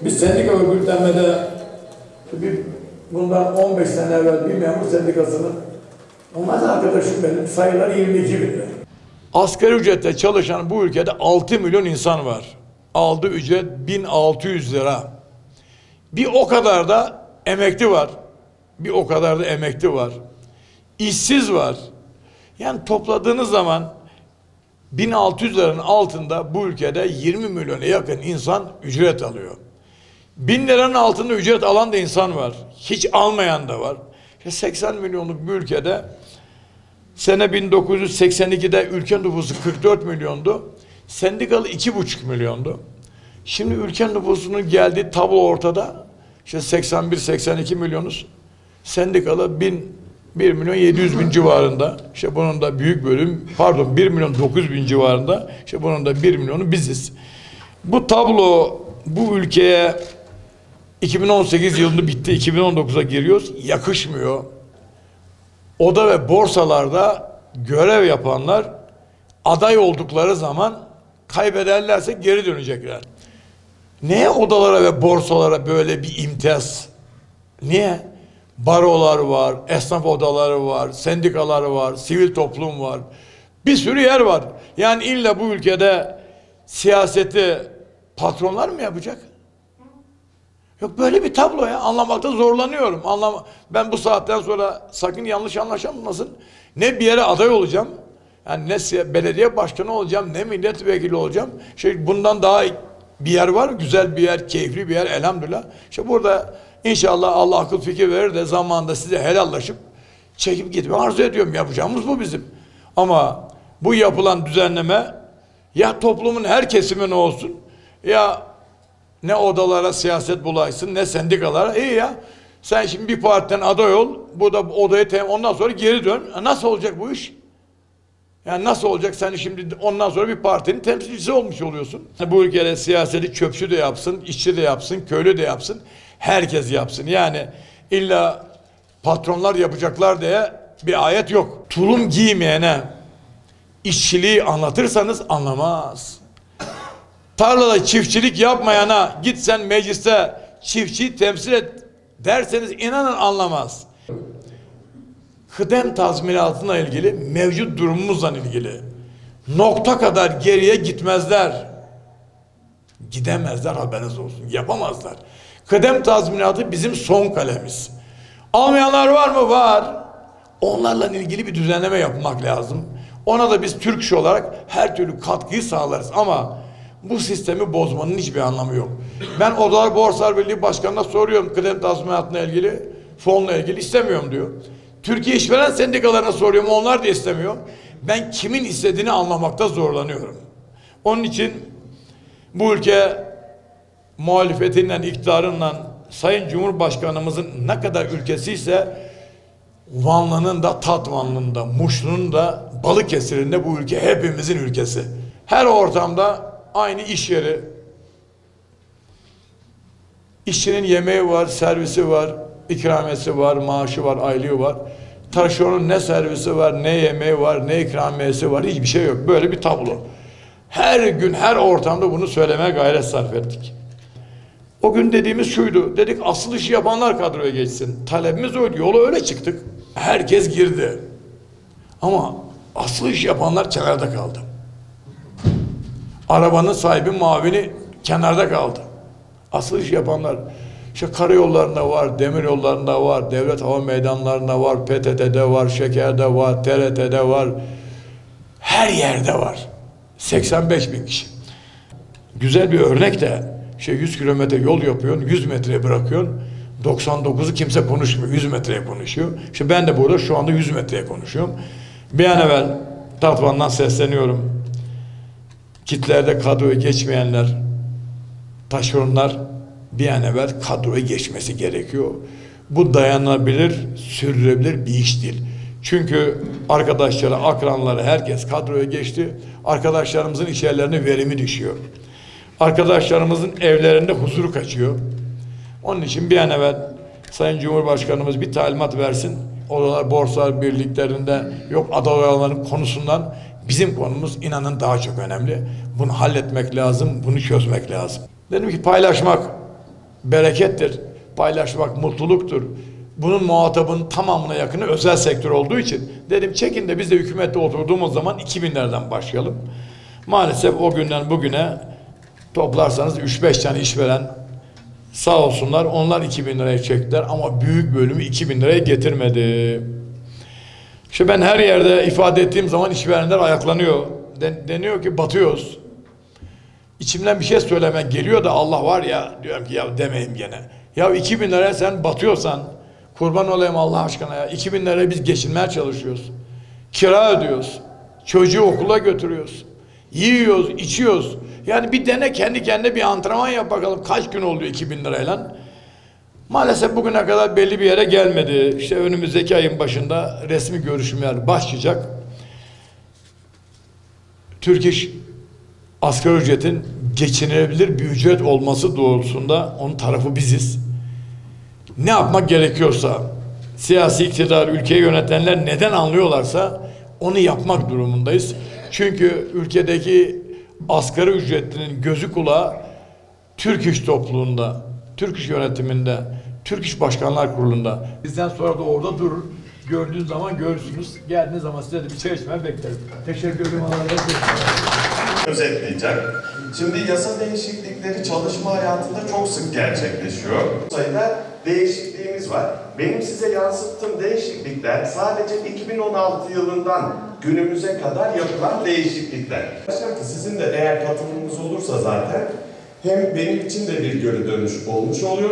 Biz sendika örgütlenmede bir, bundan 15 sene evvel bir memur sendikasının onlar da arkadaşım benim sayılar 22 binde. Asgari ücretle çalışan bu ülkede 6 milyon insan var. Aldığı ücret 1600 lira. Bir o kadar da emekli var. Bir o kadar da emekli var. İşsiz var. Yani topladığınız zaman 1600 liranın altında bu ülkede 20 milyona yakın insan ücret alıyor. 1000 liranın altında ücret alan da insan var. Hiç almayan da var. İşte 80 milyonluk bir ülkede sene 1982'de ülke nüfusu 44 milyondu. Sendikalı 2,5 milyondu. Şimdi ülke nüfusunun geldiği tablo ortada. İşte 81-82 milyonuz. Sendikalı 1000 1 milyon 700 bin civarında. İşte bunun da büyük bölüm pardon 1 milyon 900 bin civarında. İşte bunun da 1 milyonu biziz. Bu tablo bu ülkeye 2018 yılında bitti. 2019'a giriyoruz. Yakışmıyor. Oda ve borsalarda görev yapanlar aday oldukları zaman kaybederlerse geri dönecekler. Niye odalara ve borsalara böyle bir imtiyaz? Niye? Barolar var, esnaf odaları var, sendikalar var, sivil toplum var. Bir sürü yer var. Yani illa bu ülkede siyaseti patronlar mı yapacak? Yok böyle bir tablo ya. Anlamakta zorlanıyorum. Anlam ben bu saatten sonra sakın yanlış anlaşılmasın. Ne bir yere aday olacağım. Yani ne belediye başkanı olacağım, ne milletvekili olacağım. Şey bundan daha bir yer var. Güzel bir yer, keyifli bir yer elhamdülillah. İşte burada inşallah Allah akıl fikir verir de zamanında size helallaşıp çekip gitme arzu ediyorum. Yapacağımız bu bizim. Ama bu yapılan düzenleme ya toplumun her kesimine olsun ya ne odalara siyaset bulaysın ne sendikalara. İyi ya. Sen şimdi bir partiden aday ol. Bu da odayı tem- ondan sonra geri dön. Nasıl olacak bu iş? Yani nasıl olacak? Sen şimdi ondan sonra bir partinin temsilcisi olmuş oluyorsun. Bu ülkede siyaseti çöpçü de yapsın, işçi de yapsın, köylü de yapsın. Herkes yapsın. Yani illa patronlar yapacaklar diye bir ayet yok. Tulum giymeyene işçiliği anlatırsanız anlamaz. Tarlada çiftçilik yapmayana git sen mecliste çiftçiyi temsil et derseniz inanın anlamaz. Kıdem tazminatına ilgili mevcut durumumuzla ilgili nokta kadar geriye gitmezler. Gidemezler haberiniz olsun. Yapamazlar. Kıdem tazminatı bizim son kalemiz. Almayanlar var mı? Var. Onlarla ilgili bir düzenleme yapmak lazım. Ona da biz Türk olarak her türlü katkıyı sağlarız ama bu sistemi bozmanın hiçbir anlamı yok. Ben Odalar Borsalar Birliği Başkanı'na soruyorum kıdem tazminatına ilgili, fonla ilgili istemiyorum diyor. Türkiye İşveren Sendikalarına soruyorum onlar da istemiyor. Ben kimin istediğini anlamakta zorlanıyorum. Onun için bu ülke muhalefetinden, iktidarınla Sayın Cumhurbaşkanımızın ne kadar ülkesiyse Vanlı'nın da Tatvanlı'nın da, Muşlu'nun da, Balıkesir'in de bu ülke hepimizin ülkesi. Her ortamda aynı iş yeri. İşçinin yemeği var, servisi var, ikramiyesi var, maaşı var, aylığı var. Taşeronun ne servisi var, ne yemeği var, ne ikramiyesi var, hiçbir şey yok. Böyle bir tablo. Her gün, her ortamda bunu söylemeye gayret sarf ettik. O gün dediğimiz şuydu. Dedik asıl işi yapanlar kadroya geçsin. Talebimiz oydu. Yola öyle çıktık. Herkes girdi. Ama asıl iş yapanlar kenarda kaldı. Arabanın sahibi mavini kenarda kaldı. Asıl iş yapanlar işte karayollarında var, demir yollarında var, devlet hava meydanlarında var, PTT'de var, şekerde var, TRT'de var. Her yerde var. 85 bin kişi. Güzel bir örnek de şey 100 kilometre yol yapıyorsun, 100 metreye bırakıyorsun. 99'u kimse konuşmuyor, 100 metreye konuşuyor. İşte ben de burada şu anda 100 metreye konuşuyorum. Bir an evvel Tatvan'dan sesleniyorum. Kitlerde kadroya geçmeyenler, taşeronlar bir an evvel kadroya geçmesi gerekiyor. Bu dayanabilir, sürdürülebilir bir iş değil. Çünkü arkadaşları, akranları herkes kadroya geçti. Arkadaşlarımızın iş yerlerine verimi düşüyor. Arkadaşlarımızın evlerinde huzur kaçıyor. Onun için bir an evvel Sayın Cumhurbaşkanımız bir talimat versin. Odalar borsalar birliklerinde yok adayların konusundan bizim konumuz inanın daha çok önemli. Bunu halletmek lazım, bunu çözmek lazım. Dedim ki paylaşmak berekettir. Paylaşmak mutluluktur. Bunun muhatabın tamamına yakını özel sektör olduğu için dedim çekin de biz de hükümette oturduğumuz zaman 2000'lerden başlayalım. Maalesef o günden bugüne toplarsanız 3-5 tane işveren sağ olsunlar onlar 2000 liraya çektiler ama büyük bölümü 2000 liraya getirmedi. İşte ben her yerde ifade ettiğim zaman işverenler ayaklanıyor. Den- deniyor ki batıyoruz. İçimden bir şey söylemek geliyor da Allah var ya diyorum ki ya demeyeyim gene. Ya 2000 liraya sen batıyorsan kurban olayım Allah aşkına ya. 2000 liraya biz geçinmeye çalışıyoruz. Kira ödüyoruz. Çocuğu okula götürüyoruz. Yiyoruz, içiyoruz. Yani bir dene kendi kendine bir antrenman yap bakalım. Kaç gün oldu 2000 lirayla? Maalesef bugüne kadar belli bir yere gelmedi. İşte önümüzdeki ayın başında resmi görüşmeler başlayacak. Türk İş asgari ücretin geçinilebilir bir ücret olması doğrultusunda onun tarafı biziz. Ne yapmak gerekiyorsa siyasi iktidar, ülkeyi yönetenler neden anlıyorlarsa onu yapmak durumundayız. Çünkü ülkedeki asgari ücretlinin gözü kulağı Türk İş topluluğunda, Türk İş yönetiminde, Türk İş Başkanlar Kurulu'nda. Bizden sonra da orada durur. Gördüğün zaman görürsünüz. Geldiğiniz zaman size de bir çay içmeye beklerim. Teşekkür ederim. Özetleyecek. Şimdi yasa değişiklikleri çalışma hayatında çok sık gerçekleşiyor. Sayıda değişikliğimiz var. Benim size yansıttığım değişiklikler sadece 2016 yılından günümüze kadar yapılan değişiklikler. Başkanım sizin de eğer katılımınız olursa zaten hem benim için de bir geri dönüş olmuş oluyor